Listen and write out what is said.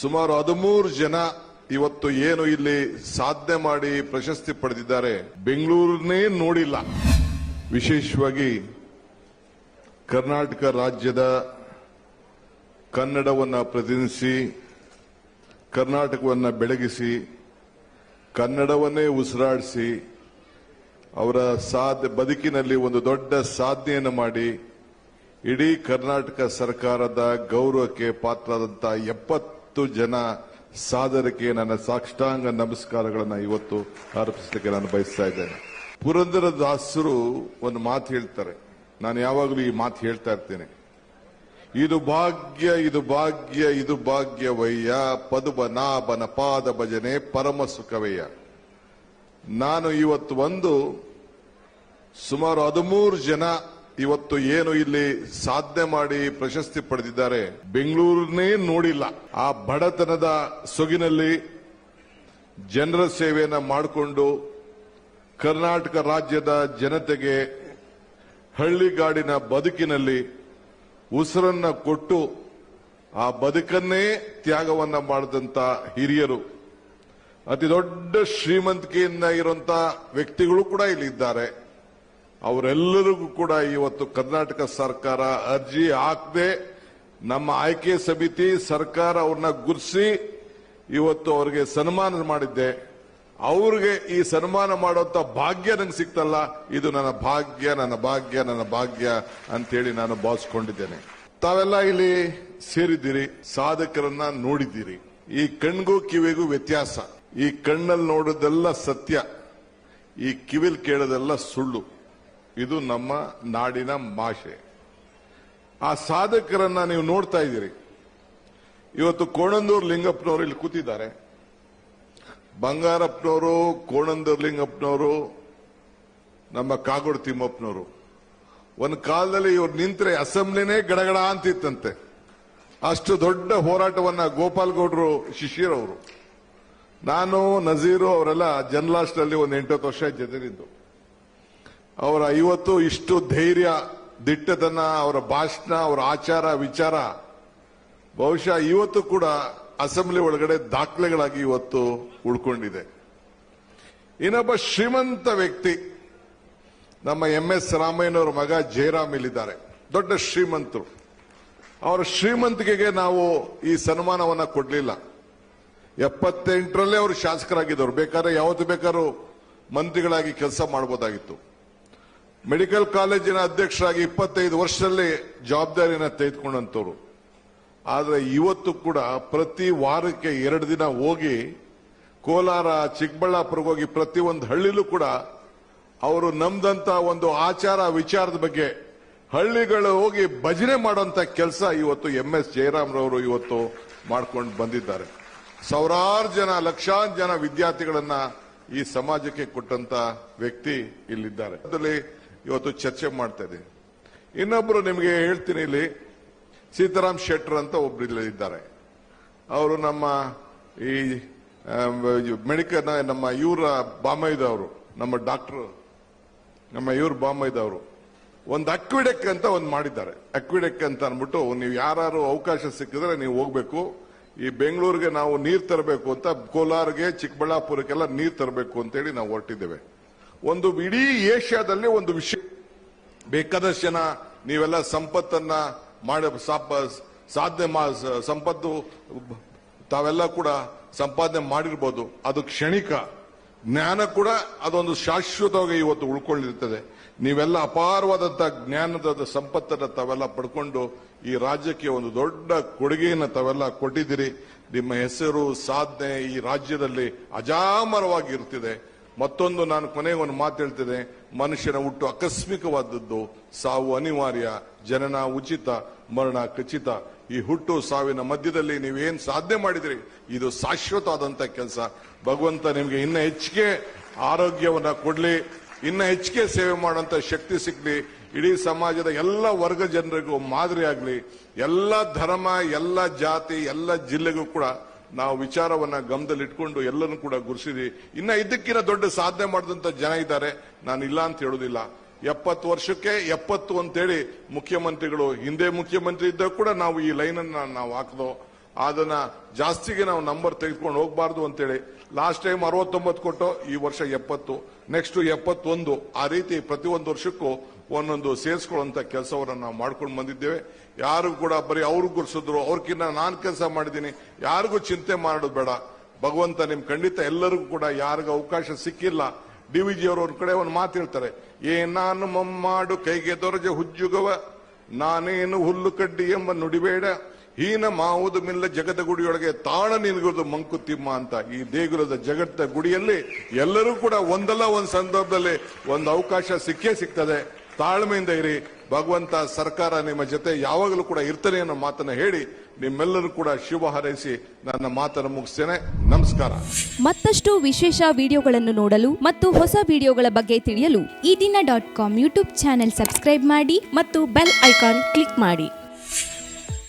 ಸುಮಾರು ಹದಿಮೂರು ಜನ ಇವತ್ತು ಏನು ಇಲ್ಲಿ ಸಾಧನೆ ಮಾಡಿ ಪ್ರಶಸ್ತಿ ಪಡೆದಿದ್ದಾರೆ, ಬೆಂಗಳೂರನ್ನೇ ನೋಡಿಲ್ಲ. ವಿಶೇಷವಾಗಿ ಕರ್ನಾಟಕ ರಾಜ್ಯದ ಕನ್ನಡವನ್ನ ಪ್ರತಿನಿಧಿಸಿ, ಕರ್ನಾಟಕವನ್ನ ಬೆಳಗಿಸಿ, ಕನ್ನಡವನ್ನೇ ಉಸಿರಾಡಿಸಿ, ಅವರ ಸಾಧ ಬದುಕಿನಲ್ಲಿ ಒಂದು ದೊಡ್ಡ ಸಾಧನೆಯನ್ನು ಮಾಡಿ, ಇಡೀ ಕರ್ನಾಟಕ ಸರ್ಕಾರದ ಗೌರವಕ್ಕೆ ಪಾತ್ರರಾದಂಥ ಎಪ್ಪತ್ತು ಜನ ಸಾಧಕರಿಗೆ ನನ್ನ ಸಾಕ್ಷಾಂಗ ನಮಸ್ಕಾರಗಳನ್ನು ಇವತ್ತು ಅರ್ಪಿಸಲಿಕ್ಕೆ ನಾನು ಬಯಸ್ತಾ ಇದ್ದೇನೆ. ಪುರಂದರ ದಾಸರು ಒಂದು ಮಾತು ಹೇಳ್ತಾರೆ. ನಾನು ಯಾವಾಗಲೂ ಈ ಮಾತು ಹೇಳ್ತಾ ಇರ್ತೇನೆ. ಇದು ಭಾಗ್ಯ ಇದು ಭಾಗ್ಯ, ಇದು ಭಾಗ್ಯವಯ್ಯ. ಪದುಬನಾಭನ ಪಾದ ಭಜನೆ ಪರಮ ಸುಖವಯ್ಯ ನಾನು ಇವತ್ತು ಒಂದು ಸುಮಾರು ಹದಿಮೂರು ಜನ ಇವತ್ತು ಏನು ಇಲ್ಲಿ ಸಾಧನೆ ಮಾಡಿ ಪ್ರಶಸ್ತಿ ಪಡೆದಿದ್ದಾರೆ ಬೆಂಗಳೂರನ್ನೇ ನೋಡಿಲ್ಲ. ಆ ಬಡತನದ ಸೊಗಿನಲ್ಲಿ ಜನರ ಸೇವೆಯನ್ನು ಮಾಡಿಕೊಂಡು ಕರ್ನಾಟಕ ರಾಜ್ಯದ ಜನತೆಗೆ ಹಳ್ಳಿಗಾಡಿನ ಬದುಕಿನಲ್ಲಿ ಉಸಿರನ್ನ ಕೊಟ್ಟು ಆ ಬದುಕನ್ನೇ ತ್ಯಾಗವನ್ನ ಮಾಡಿದಂತ ಹಿರಿಯರು. ಅತಿ ದೊಡ್ಡ ಶ್ರೀಮಂತಿಕೆಯಿಂದ ಇರುವಂತಹ ವ್ಯಕ್ತಿಗಳು ಕೂಡ ಇಲ್ಲಿ ಇದ್ದಾರೆ. ಅವರೆಲ್ಲರಿಗೂ ಕೂಡ ಇವತ್ತು ಕರ್ನಾಟಕ ಸರ್ಕಾರ ಅರ್ಜಿ ಹಾಕದೆ ನಮ್ಮ ಆಯ್ಕೆ ಸಮಿತಿ ಸರ್ಕಾರ ಅವ್ರನ್ನ ಗುರ್ಸಿ ಇವತ್ತು ಅವರಿಗೆ ಸನ್ಮಾನ ಮಾಡಿದ್ದೆ. ಅವ್ರಿಗೆ ಈ ಸನ್ಮಾನ ಮಾಡುವಂತ ಭಾಗ್ಯ ನಂಗೆ ಸಿಕ್ತಲ್ಲ, ಇದು ನನ್ನ ಭಾಗ್ಯ ನನ್ನ ಭಾಗ್ಯ ನನ್ನ ಭಾಗ್ಯ ಅಂತೇಳಿ ನಾನು ಭಾವಿಸ್ಕೊಂಡಿದ್ದೇನೆ. ತಾವೆಲ್ಲ ಇಲ್ಲಿ ಸೇರಿದ್ದೀರಿ, ಸಾಧಕರನ್ನ ನೋಡಿದ್ದೀರಿ. ಈ ಕಣ್ಗೂ ಕಿವಿಗೂ ವ್ಯತ್ಯಾಸ. ಈ ಕಣ್ಣಲ್ಲಿ ನೋಡೋದೆಲ್ಲ ಸತ್ಯ. ಈ ಕಿವಿಲ್ ಕೇಳೋದೆಲ್ಲ ಸುಳ್ಳು. ಇದು ನಮ್ಮ ನಾಡಿನ ಭಾಷೆ. ಆ ಸಾಧಕರನ್ನ ನೀವು ನೋಡ್ತಾ ಇದ್ದೀರಿ. ಇವತ್ತು ಕೋಣಂದೂರು ಲಿಂಗಪ್ಪನವರು ಇಲ್ಲಿ ಕೂತಿದ್ದಾರೆ. ಬಂಗಾರಪ್ಪನವರು, ಕೋಣಂದೂರು ಲಿಂಗಪ್ಪನವರು, ನಮ್ಮ ಕಾಗೋಡು ತಿಮ್ಮಪ್ಪನವರು. ಒಂದು ಕಾಲದಲ್ಲಿ ಇವ್ರು ನಿಂತರೆ ಅಸೆಂಬ್ಲಿನೇ ಗಡಗಡ ಅಂತಿತ್ತಂತೆ. ಅಷ್ಟು ದೊಡ್ಡ ಹೋರಾಟವನ್ನ ಗೋಪಾಲ್ಗೌಡರು ಶಿಶಿರವರು ನಾನು, ನಜೀರು ಅವರೆಲ್ಲ ಜನ್ಲಾಸ್ಟ್ನಲ್ಲಿ ಒಂದು ಎಂಟತ್ತು ವರ್ಷ ಜೊತೆಲಿದ್ದು ಅವರ ಇವತ್ತು ಇಷ್ಟು ಧೈರ್ಯ, ದಿಟ್ಟತನ, ಅವರ ಭಾಷಣ, ಅವರ ಆಚಾರ, ವಿಚಾರ, ಬಹುಶಃ ಇವತ್ತು ಕೂಡ ಅಸೆಂಬ್ಲಿ ಒಳಗಡೆ ದಾಖಲೆಗಳಾಗಿ ಇವತ್ತು ಉಳ್ಕೊಂಡಿದೆ. ಇನ್ನೊಬ್ಬ ಶ್ರೀಮಂತ ವ್ಯಕ್ತಿ, ನಮ್ಮ ಎಂ ಎಸ್ ರಾಮಯ್ಯನವರ ಮಗ ಜಯರಾಮ್ ಇಲ್ಲಿದ್ದಾರೆ. ದೊಡ್ಡ ಶ್ರೀಮಂತರು. ಅವರ ಶ್ರೀಮಂತಿಕೆಗೆ ನಾವು ಈ ಸನ್ಮಾನವನ್ನ ಕೊಡ್ಲಿಲ್ಲ. ಎಪ್ಪತ್ತೆಂಟರಲ್ಲೇ ಅವರು ಶಾಸಕರಾಗಿದ್ದವರು. ಬೇಕಾದ್ರೆ ಯಾವತ್ತು ಬೇಕಾದ್ರೂ ಮಂತ್ರಿಗಳಾಗಿ ಕೆಲಸ ಮಾಡಬಹುದಾಗಿತ್ತು ಮೆಡಿಕಲ್ ಕಾಲೇಜಿನ ಅಧ್ಯಕ್ಷರಾಗಿ ಇಪ್ಪತ್ತೈದು ವರ್ಷದಲ್ಲಿ ಜವಾಬ್ದಾರಿಯನ್ನ ತೆಗೆದುಕೊಂಡಂತವ್ರು ಆದರೆ ಇವತ್ತು ಕೂಡ ಪ್ರತಿ ವಾರಕ್ಕೆ ಎರಡು ದಿನ ಹೋಗಿ ಕೋಲಾರ, ಚಿಕ್ಕಬಳ್ಳಾಪುರಕ್ಕೆ ಹೋಗಿ ಪ್ರತಿ ಒಂದು ಹಳ್ಳಿಲೂ ಕೂಡ ಅವರು ನಮ್ದಂತ ಒಂದು ಆಚಾರ ವಿಚಾರದ ಬಗ್ಗೆ ಹಳ್ಳಿಗಳು ಹೋಗಿ ಭಜನೆ ಮಾಡುವಂತ ಕೆಲಸ ಇವತ್ತು ಎಂ ಎಸ್ ಜಯರಾಮ್ರವರು ಇವತ್ತು ಮಾಡ್ಕೊಂಡು ಬಂದಿದ್ದಾರೆ. ಸಾವಿರಾರು ಜನ, ಲಕ್ಷಾಂತರ ಜನ ವಿದ್ಯಾರ್ಥಿಗಳನ್ನ ಈ ಸಮಾಜಕ್ಕೆ ಕೊಟ್ಟಂತ ವ್ಯಕ್ತಿ ಇಲ್ಲಿದ್ದಾರೆ. ಇವತ್ತು ಚರ್ಚೆ ಮಾಡ್ತಾ ಇದೆ. ಇನ್ನೊಬ್ರು ನಿಮಗೆ ಹೇಳ್ತೀನಿ ಇಲ್ಲಿ ಸೀತಾರಾಮ್ ಶೆಟ್ಟರ್ ಅಂತ ಒಬ್ರು ಇದ್ದಾರೆ. ಅವರು ನಮ್ಮ ಈ ಮೆಡಿಕಲ್ ನಮ್ಮ ಇವರ ಬಾಮೈದವರು ನಮ್ಮ ಡಾಕ್ಟರ್, ನಮ್ಮ ಇವ್ರ ಬಾಮೈದವರು ಒಂದು ಅಕ್ವಿಡೆಕ್ ಅಂತ ಒಂದು ಮಾಡಿದ್ದಾರೆ. ಅಕ್ವಿಡೆಕ್ ಅಂತ ಅಂದ್ಬಿಟ್ಟು, ನೀವು ಯಾರು ಅವಕಾಶ ಸಿಕ್ಕಿದ್ರೆ ನೀವು ಹೋಗ್ಬೇಕು. ಈ ಬೆಂಗಳೂರಿಗೆ ನಾವು ನೀರು ತರಬೇಕು ಅಂತ, ಕೋಲಾರ್ಗೆ, ಚಿಕ್ಕಬಳ್ಳಾಪುರಕ್ಕೆಲ್ಲ ನೀರು ತರಬೇಕು ಅಂತೇಳಿ ನಾವು ಹೊರಟಿದ್ದೇವೆ. ಒಂದು ಇಡೀ ಏಷ್ಯಾದಲ್ಲಿ ಒಂದು ವಿಷಯ. ಬೇಕಾದಷ್ಟು ಜನ ನೀವೆಲ್ಲ ಸಂಪತ್ತನ್ನ ಮಾಡ ಸಾಧನೆ ಸಂಪತ್ತು ತಾವೆಲ್ಲ ಕೂಡ ಸಂಪಾದನೆ ಮಾಡಿರ್ಬೋದು. ಅದು ಕ್ಷಣಿಕ. ಜ್ಞಾನ ಕೂಡ ಅದೊಂದು ಶಾಶ್ವತವಾಗಿ ಇವತ್ತು ಉಳ್ಕೊಂಡಿರ್ತದೆ. ನೀವೆಲ್ಲ ಅಪಾರವಾದಂತಹ ಜ್ಞಾನದ ಸಂಪತ್ತನ್ನ ತಾವೆಲ್ಲ ಪಡ್ಕೊಂಡು ಈ ರಾಜ್ಯಕ್ಕೆ ಒಂದು ದೊಡ್ಡ ಕೊಡುಗೆಯನ್ನು ತಾವೆಲ್ಲ ಕೊಟ್ಟಿದ್ದೀರಿ. ನಿಮ್ಮ ಹೆಸರು, ಸಾಧನೆ ಈ ರಾಜ್ಯದಲ್ಲಿ ಅಜಾಮರವಾಗಿ ಇರ್ತಿದೆ ಮತ್ತೊಂದು ನಾನು ಕೊನೆಗೆ ಒಂದು ಮಾತು ಹೇಳ್ತಿದೆ. ಮನುಷ್ಯನ ಹುಟ್ಟು ಆಕಸ್ಮಿಕವಾದದ್ದು. ಸಾವು ಅನಿವಾರ್ಯ. ಜನನ ಉಚಿತ. ಮರಣ ಖಚಿತ. ಈ ಹುಟ್ಟು ಸಾವಿನ ಮಧ್ಯದಲ್ಲಿ ನೀವೇನ್ ಸಾಧನೆ ಮಾಡಿದ್ರಿ? ಇದು ಶಾಶ್ವತವಾದಂಥ ಕೆಲಸ. ಭಗವಂತ ನಿಮಗೆ ಇನ್ನ ಹೆಚ್ಚಿಗೆ ಆರೋಗ್ಯವನ್ನ ಕೊಡ್ಲಿ. ಇನ್ನ ಹೆಚ್ಚಿಗೆ ಸೇವೆ ಮಾಡುವಂತ ಶಕ್ತಿ ಸಿಗ್ಲಿ. ಇಡೀ ಸಮಾಜದ ಎಲ್ಲ ವರ್ಗ ಜನರಿಗೂ ಮಾದರಿ ಎಲ್ಲ ಧರ್ಮ, ಎಲ್ಲ ಜಾತಿ, ಎಲ್ಲ ಜಿಲ್ಲೆಗೂ ಕೂಡ ನಾವು ವಿಚಾರವನ್ನ ಗಮನದಲ್ಲಿಟ್ಕೊಂಡು ಎಲ್ಲರೂ ಕೂಡ ಗುರುಸಿದ್ವಿ ಇನ್ನ ಇದಕ್ಕಿಂತ ದೊಡ್ಡ ಸಾಧನೆ ಮಾಡಿದಂತ ಜನ ಇದ್ದಾರೆ. ನಾನು ಇಲ್ಲ ಅಂತ ಹೇಳುದಿಲ್ಲ ಎಪ್ಪತ್ತು ವರ್ಷಕ್ಕೆ ಎಪ್ಪತ್ತು ಅಂತೇಳಿ ಮುಖ್ಯಮಂತ್ರಿಗಳು, ಹಿಂದೆ ಮುಖ್ಯಮಂತ್ರಿ ಇದ್ದಾಗ ಕೂಡ ನಾವು ಈ ಲೈನ್ ಅನ್ನ ನಾವು ಹಾಕಿದೋ. ಅದನ್ನ ಜಾಸ್ತಿಗೆ ನಾವು ನಂಬರ್ ತೆಗೆದುಕೊಂಡು ಹೋಗ್ಬಾರ್ದು ಅಂತೇಳಿ. ಲಾಸ್ಟ್ ಟೈಮ್ ಅರವತ್ತೊಂಬತ್ತು ಕೊಟ್ಟು ಈ ವರ್ಷ ಎಪ್ಪತ್ತು. ನೆಕ್ಸ್ಟ್ ಎಪ್ಪತ್ತೊಂದು. ಆ ರೀತಿ ಪ್ರತಿಯೊಂದು ವರ್ಷಕ್ಕೂ ಒಂದೊಂದು ಸೇರಿಸ್ಕೊಳ್ಳುವಂಥ ಕೆಲಸವನ್ನ ನಾವು ಮಾಡ್ಕೊಂಡು ಬಂದಿದ್ದೇವೆ. ಯಾರು ಕೂಡ ಬರೀ ಅವ್ರಿಗೆ ಗುರ್ಸಿದ್ರು ಅವ್ರಕ್ಕಿಂತ ನಾನು ಕೆಲಸ ಮಾಡಿದ್ದೀನಿ ಯಾರಿಗೂ ಚಿಂತೆ ಮಾಡೋದು ಬೇಡ. ಭಗವಂತ ನಿಮ್ ಖಂಡಿತ ಎಲ್ಲರಿಗೂ ಕೂಡ ಯಾರಿಗೂ ಅವಕಾಶ ಸಿಕ್ಕಿಲ್ಲ. ಡಿ ವಿ ಜಿ ಅವರು ಒಂದ್ ಕಡೆ ಒಂದು ಮಾತು ಹೇಳ್ತಾರೆ, ಏ ನಾನು ಮಮ್ಮಾಡು ಕೈಗೆ ದೊರಜೆ ಹುಜ್ಜುಗವ, ನಾನೇನು ಹುಲ್ಲು ಕಡ್ಡಿ ಎಂಬ ನುಡಿಬೇಡ. ಹೀನ ಮಾವುದು ಮಿಲ್ಲ ಜಗದ ಗುಡಿಯೊಳಗೆ ತಾಣ ನಿನಗದು ಮಂಕುತಿಮ್ಮ ಅಂತ ಈ ದೇಗುಲದ ಜಗತ್ತ ಗುಡಿಯಲ್ಲಿ ಎಲ್ಲರೂ ಕೂಡ ಒಂದಲ್ಲ ಒಂದು ಸಂದರ್ಭದಲ್ಲಿ ಒಂದು ಅವಕಾಶ ಸಿಕ್ಕೇ ಸಿಗ್ತದೆ. ತಾಳ್ಮೆಯಿಂದ ಇರಿ. ಭಗವಂತ ಸರ್ಕಾರ ನಿಮ್ಮ ಜೊತೆ ಯಾವಾಗಲೂ ಕೂಡ ಇರ್ತಾನೆ ಅನ್ನೋ ಮಾತನ್ನ ಹೇಳಿ ನಿಮ್ಮೆಲ್ಲರೂ ಕೂಡ ಶುಭ ಹಾರೈಸಿ ನನ್ನ ಮಾತನ್ನು ಮುಗಿಸ್ತೇನೆ. ನಮಸ್ಕಾರ. ಮತ್ತಷ್ಟು ವಿಶೇಷ ವಿಡಿಯೋಗಳನ್ನು ನೋಡಲು ಮತ್ತು ಹೊಸ ವಿಡಿಯೋಗಳ ಬಗ್ಗೆ ತಿಳಿಯಲು Ee Dina dot com YouTube channel subscribe ಮಾಡಿ ಮತ್ತು ಬೆಲ್ ಐಕಾನ್ ಕ್ಲಿಕ್ ಮಾಡಿ.